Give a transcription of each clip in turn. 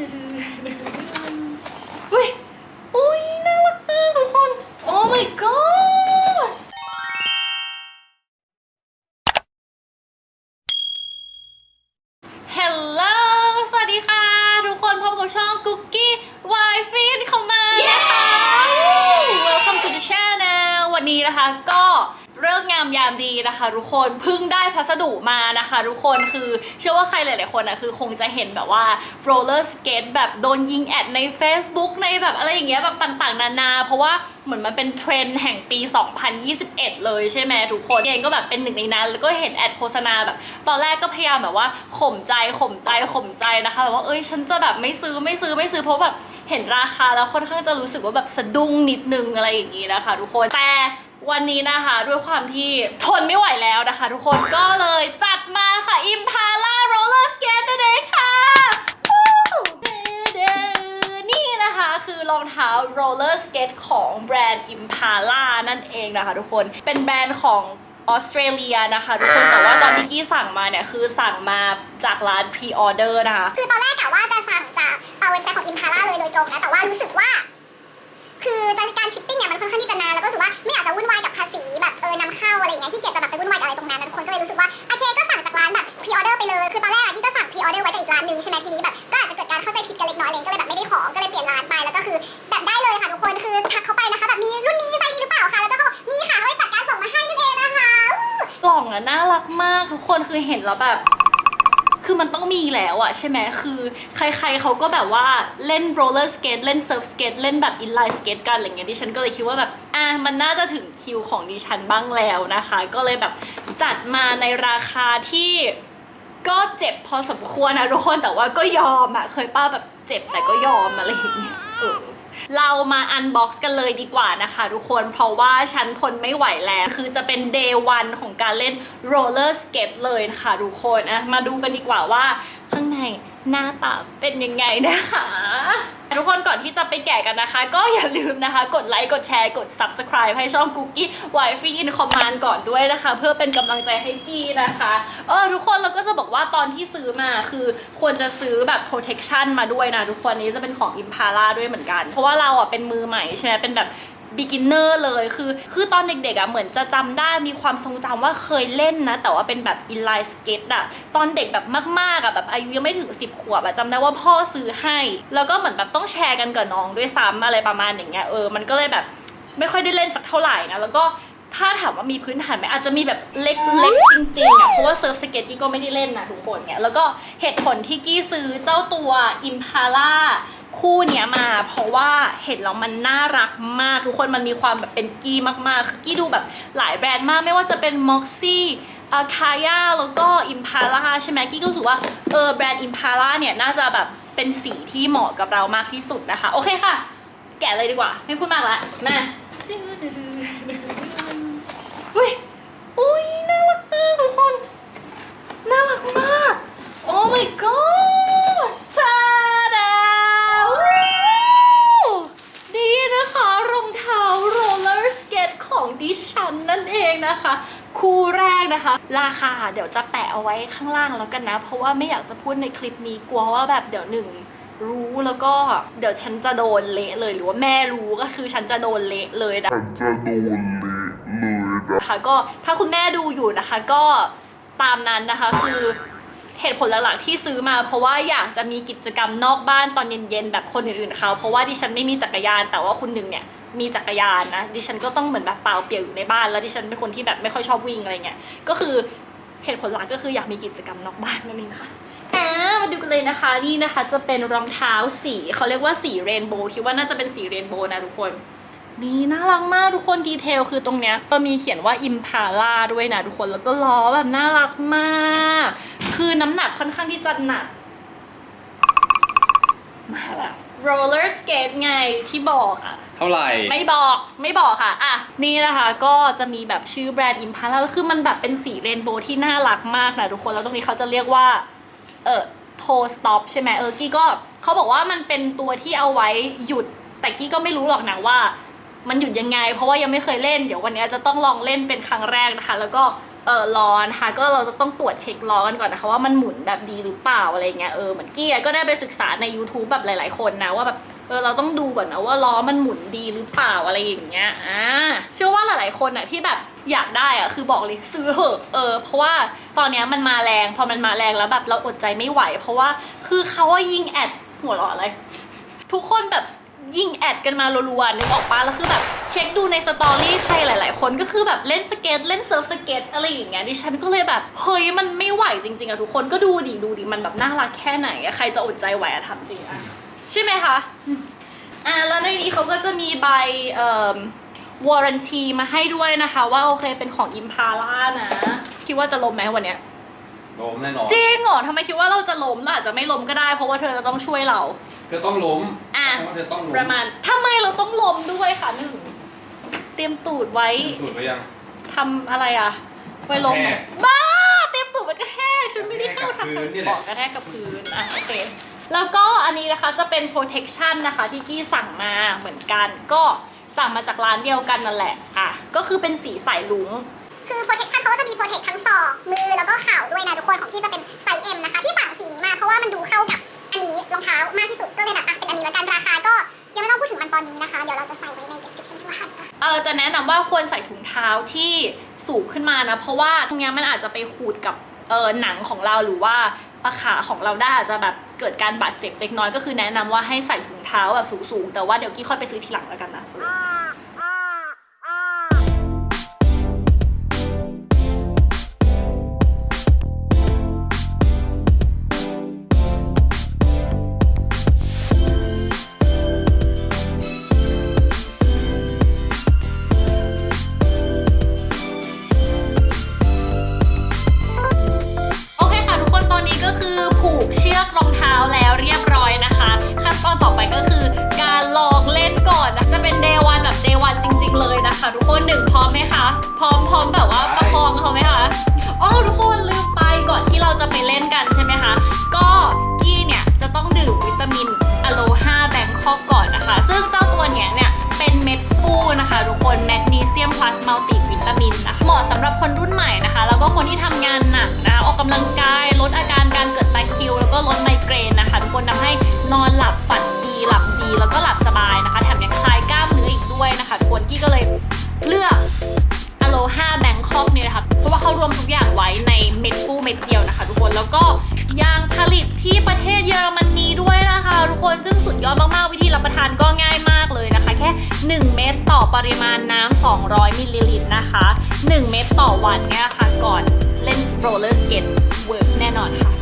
อุ้ย วันนี้นะคะก็เรื่องงามยามดีนะคะ ทุกคนเพิ่งได้พัสดุมานะคะ ทุกคนคือเชื่อว่าใครหลาย ๆ คนนะคือคงจะเห็นแบบว่า roller skate แบบโดนยิงแอดใน Facebook ในแบบอะไรอย่างเงี้ยแบบต่าง ๆ นานา เพราะว่าเหมือนมันเป็นเทรนด์แห่งปี 2021 เลยใช่ไหมทุกคนเองก็แบบเป็นหนึ่งในนั้น แล้วก็เห็นแอดโฆษณาแบบ ตอนแรกก็พยายามแบบว่าข่มใจข่มใจข่มใจนะคะแบบว่าเอ้ยฉันจะแบบไม่ซื้อไม่ซื้อไม่ซื้อเพราะแบบ เห็นราคาแล้วค่อนข้างจะรู้สึกว่าแบบสะดุ้งนิดนึงอะไรอย่างนี้นะคะ ทุกคนแต่วันนี้นะคะด้วยความที่ทนไม่ไหวแล้วนะคะ ทุกคนก็เลยจัดมาค่ะ Impala Roller Skate นั่นเองค่ะนี่นะคะคือรองเท้า roller skate ของแบรนด์ Impala นั่นเองนะคะ ทุกคนเป็นแบรนด์ของ ออสเตรเลียนะคะทุกคนแต่ว่าตอนที่กี้สั่งมาเนี่ยคือสั่งมาจากร้าน pre order นะคะคือตอนแรกกะว่าจะสั่งจากเอ่อเว็บไซต์ของอินพาร่าเลยโดยตรงนะแต่ว่ารู้สึกว่า คือการชิปปิ้งเนี่ยมันค่อนข้างที่จะนานแล้วก็รู้สึกว่าไม่อยากจะวุ่นวายกับภาษีแบบเออนำเข้าอะไรอย่างเงี้ยที่เกียจจะแบบไปวุ่นวายกับอะไรตรงนั้นนะทุกคน เห็นแล้วแบบ คือมันต้องมีแล้วอะใช่ไหมคือ ใครๆเขาก็แบบว่าเล่นโรลเลอร์สเกตเล่นเซิร์ฟสเกตเล่นแบบอินไลน์สเกตกันอะไรเงี้ยดิฉันก็เลยคิดว่าแบบอะมันน่าจะถึงคิวของดิฉันบ้างแล้วนะคะ ก็เลยแบบจัดมาในราคาที่ก็เจ็บพอสมควรนะทุกคนแต่ว่าก็ยอมอะเคยป้าแบบเจ็บแต่ก็ยอมอะไรอย่างเงี้ยเออ เรามาอันบ็อกซ์กันเลยดีกว่านะคะทุกคนเพราะว่าฉันทนไม่ไหวแล้ว คือจะเป็น day one ของการเล่นโรลเลอร์สเกตเลยนะคะทุกคนนะมาดูกันดีกว่าว่าข้างใน หน้าตาเป็นยังไงนะคะ ทุกคนก่อนที่จะไปแกะกันนะคะ ก็อย่าลืมนะคะ กดไลค์กดแชร์กด subscribe ให้ช่องกุ๊กกี้ไวฟี่อินคอมมานก่อนด้วยนะคะ เพื่อเป็นกำลังใจให้กี้นะคะเออทุกคนเราก็จะบอกว่าตอนที่ซื้อมาคือควรจะซื้อแบบ protection มาด้วยนะ ทุกคนนี้จะเป็นของ Impala ด้วยเหมือนกัน เพราะว่าเราอะเป็นมือใหม่ใช่ไหมเป็นแบบ beginner เลยคือคือตอนเด็กๆอะเหมือนจะจำได้มีความทรงจำว่าเคยเล่นนะ แต่ว่าเป็นแบบ inline skate อะตอนเด็กแบบมากๆอะแบบอายุยังไม่ถึง 10 ขวบอะจำได้ว่าพ่อซื้อให้ แล้วก็เหมือนแบบต้องแชร์กันกับน้องด้วยซ้ำอะไรประมาณอย่างเงี้ยเออมันก็เลยแบบไม่ค่อยได้เล่นสักเท่าไหร่นะแล้วก็ถ้าถามว่ามีพื้นฐานไหมอาจจะมีแบบเล็กๆจริงๆอะเพราะว่าเซิร์ฟสเก็ตกี้ก็ไม่ได้เล่นนะทุกคนเนี่ยแล้วก็เหตุผลที่กี้ซื้อเจ้าตัว Impala คู่เนี้ยมาเพราะว่าเห็นแล้วมันน่ารักมากทุกคนมันมีความแบบเป็นกี้มากๆคือกี้ดูแบบหลายแบรนด์มากไม่ว่าจะเป็น Moxie อาคายาแล้วก็ Impala ใช่ไหมกี้ก็รู้สึกว่าเออแบรนด์ Impala เนี่ยน่าจะแบบเป็นสีที่เหมาะกับเรามากที่สุดนะคะ โอเคค่ะ แกะเลยดีกว่า ไม่พูดมากละมาอุ้ยอุ้ยน่ารักมากทุกคน น่ารักมาก โอ้ my god คู่แรกนะคะ ราคาเดี๋ยวจะแปะเอาไว้ข้างล่างแล้วกันนะ เพราะว่าไม่อยากจะพูดในคลิปนี้กลัวว่าแบบเดี๋ยวหนึ่งรู้แล้วก็เดี๋ยวฉันจะโดนเละเลยหรือว่าแม่รู้ก็คือฉันจะโดนเละเลยนะฉันจะโดนเละเลยนะนะคะก็ถ้าคุณแม่ดูอยู่นะคะ ก็ตามนั้นนะคะคือเหตุผลหลักๆที่ซื้อมา เพราะว่าอยากจะมีกิจกรรมนอกบ้านตอนเย็นๆแบบคนอื่นๆเขาเพราะว่าดิฉันไม่มีจักรยานแต่ว่าคุณหนึ่งเนี่ย มีจักรยานนะดิฉันก็ต้องเหมือนแบบเปล่าเปลี่ยวอยู่ในบ้านแล้วดิฉันเป็นคนที่แบบไม่ค่อยชอบวิ่งอะไรเงี้ยก็คือเหตุผลหลักก็คืออยากมีกิจกรรมนอกบ้านนั่นเองค่ะอ่ามาดูกันเลยนะคะนี่นะคะจะเป็นรองเท้าสีเขาเรียกว่าสีเรนโบว์คิดว่าน่าจะเป็นสีเรนโบว์นะทุกคนนี่น่ารักมากทุกคนดีเทลคือตรงเนี้ยก็มีเขียนว่า Impala ด้วยนะทุกคนแล้วก็ล้อแบบน่ารักมาก คือน้ำหนักค่อนข้างที่จะหนัก มาละ roller skate ไงที่บอกอะ เท่าไหร่ ไม่บอกไม่บอกค่ะ อะ นี่นะคะก็จะมีแบบชื่อแบรนด์ Impala แล้วคือมันแบบเป็นสีเรนโบว์ที่น่ารักมากนะทุกคน แล้วตรงนี้เขาจะเรียกว่า เออโทสต็อปใช่ไหมเออกี้ก็เขาบอกว่ามันเป็นตัวที่เอาไว้หยุด แต่กี้ก็ไม่รู้หรอกนะว่า มันหยุดยังไง เพราะว่ายังไม่เคยเล่น เดี๋ยววันนี้จะต้องลองเล่นเป็นครั้งแรกนะคะ แล้วก็ เออล้อนะคะก็เราจะต้องตรวจเช็คล้อกันก่อนนะคะว่ามันหมุนแบบดีหรือเปล่าอะไรเงี้ยเออเหมือนกี้ก็ได้ไปศึกษาใน YouTube แบบหลาย ๆ คนนะว่าแบบเออเราต้องดูก่อนนะว่าล้อมันหมุนดีหรือเปล่าอะไรอย่างเงี้ยอ่าเชื่อว่าหลาย ๆ คนอะที่แบบอยากได้อะคือบอกเลยซื้อเถอะเออเพราะว่าตอนเนี้ยมันมาแรงพอมันมาแรงแล้วแบบเราอดใจไม่ไหว เพราะว่าคือเขาว่ายิงแอดหัวเราะอะไร ทุกคนแบบ ยิงแอดกันมารัวๆนึกออกปะแล้วคือแบบเช็คดูในสตอรี่ใครหลาย ๆ คนก็คือแบบเล่นสเก็ตเล่นเซิร์ฟสเก็ตอะไรอย่างเงี้ยดิฉันก็เลยแบบเฮ้ยมันไม่ไหวจริงๆอะทุกคนก็ดูดิดูดิมันแบบน่ารักแค่ไหนอะใครจะอดใจไหวอะทำจริงอะใช่ไหมคะอ่าแล้วในนี้เขาก็จะมีใบเอ่อวอร์ a n ตีมาให้ด้วยนะคะ ว่าโอเคเป็นของอิมพาร่านะ คิดว่าจะลมไหมวันเนี้ย ล้มแน่นอนจริงเหรอทำไมคิดว่าเราจะล้มล่ะอาจจะไม่ล้มก็ได้ เพราะว่าเธอจะต้องช่วยเรา เธอต้องล้มอะ เพราะว่าเธอต้องล้มประมาณทำไมเราต้องล้มด้วยค่ะหนึ่งเตรียมตูดไว้ถูกไปยัง ทำอะไรอะ ไว้ล้มกระแทกบ้าเตรียมตูดไว้กระแทกฉันไม่ได้เข้าทำกระแทกกับพื้นนี่แหบละอกกระแทกกับพื้นอะโอเคแล้วก็อันนี้นะคะจะเป็น protection นะคะที่กี้สั่งมาเหมือนกัน ก็สั่งมาจากร้านเดียวกันนั่นแหละอะก็คือเป็นสีสายลุง คือ protection เขาก็จะมี protect ทั้งศอก มือแล้วก็เข่าด้วยนะทุกคนของที่จะเป็นไซส์ M นะคะ ที่สั่งสีนี้มาเพราะว่ามันดูเข้ากับอันนี้รองเท้ามากที่สุดก็เลยแบบอะเป็นอันนี้แล้วกันราคาก็ยังไม่ต้องพูดถึงมันตอนนี้นะคะ เดี๋ยวเราจะใส่ไว้ใน description ข้างล่างนะคะเออจะแนะนำว่าควรใส่ถุงเท้าที่สูงขึ้นมานะ เพราะว่าตรงเนี้ยมันอาจจะไปขูดกับเออหนังของเราหรือว่าปะขาของเราได้อาจจะแบบเกิดการบาดเจ็บเล็กน้อยก็คือแนะนำว่าให้ใส่ถุงเท้าแบบสูงๆแต่ว่าเดี๋ยวกี้ค่อยไปซื้อทีหลังแล้วกันนะ อมพร้อมแบบว่าประคองเขาไหมคะอ๋อทุกคนลืมไปก่อนที่เราจะไปเล่นกันใช่ไหมคะ ก็กี้เนี่ยจะต้องดื่มวิตามินอะโลฮาแบงคอกก่อนนะคะ ซึ่งเจ้าตัวเนี้ยเนี่ยเป็นเม็ดฟูนะคะ ทุกคนแมกนีเซียมพลัสมัลติวิตามินนะคะเหมาะสำหรับคนรุ่นใหม่นะคะ แล้วก็คนที่ทำงานหนักนะคะออกกำลังกายลดอาการการเกิดตาคิว แล้วก็ลดไมเกรนนะคะ ทุกคนทำให้นอนหลับฝันดีหลับดีแล้วก็หลับสบายนะคะ แถมยังคลายกล้ามเนื้ออีกด้วยนะคะทุกคนกี้ก็เลยเลือก ราะว่าเขารวมทุกอย่างไว้ในเม็ดฟูเม็ดเดียวนะคะ ทุกคนแล้วก็ยางผลิตที่ประเทศเยอรมนีด้วยนะคะ ทุกคนซึ่งสุดยอดมากๆ วิธีรับประทานก็ง่ายมากเลยนะคะ แค่ 1 เม็ดต่อปริมาณน้ำ200มิลลิลิตรนะคะ 1 เม็ดต่อวันเนี่ยค่ะก่อนเล่นโรลเลอร์สเก็ตเวิร์กแน่นอนค่ะ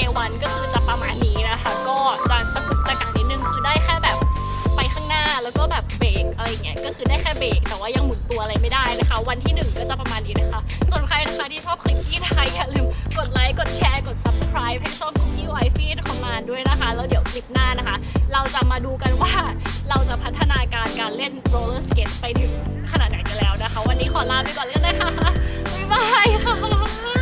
day one ก็คือจะประมาณนี้นะคะ ก็จะตะกุกตะกักนิดนึงคือได้แค่แบบไปข้างหน้าแล้วก็แบบเบรกอะไรเงี้ยก็คือได้แค่เบรกแต่ว่ายังหมุนตัวอะไรไม่ได้นะคะ วันที่หนึ่งก็จะประมาณนี้นะคะ ส่วนใครนะคะที่ชอบคลิปที่ไทยอย่าลืมกดไลค์กดแชร์กด subscribe ให้ช่อง Cookie w i f i ของมานด้วยนะคะ แล้วเดี๋ยวคลิปหน้านะคะ เราจะมาดูกันว่าเราจะพัฒนาการการเล่น roller skate ไปถึงขนาดไหนกันแล้วนะคะ วันนี้ขอลาไปก่อนเลยนะคะบ๊ายบายค่ะ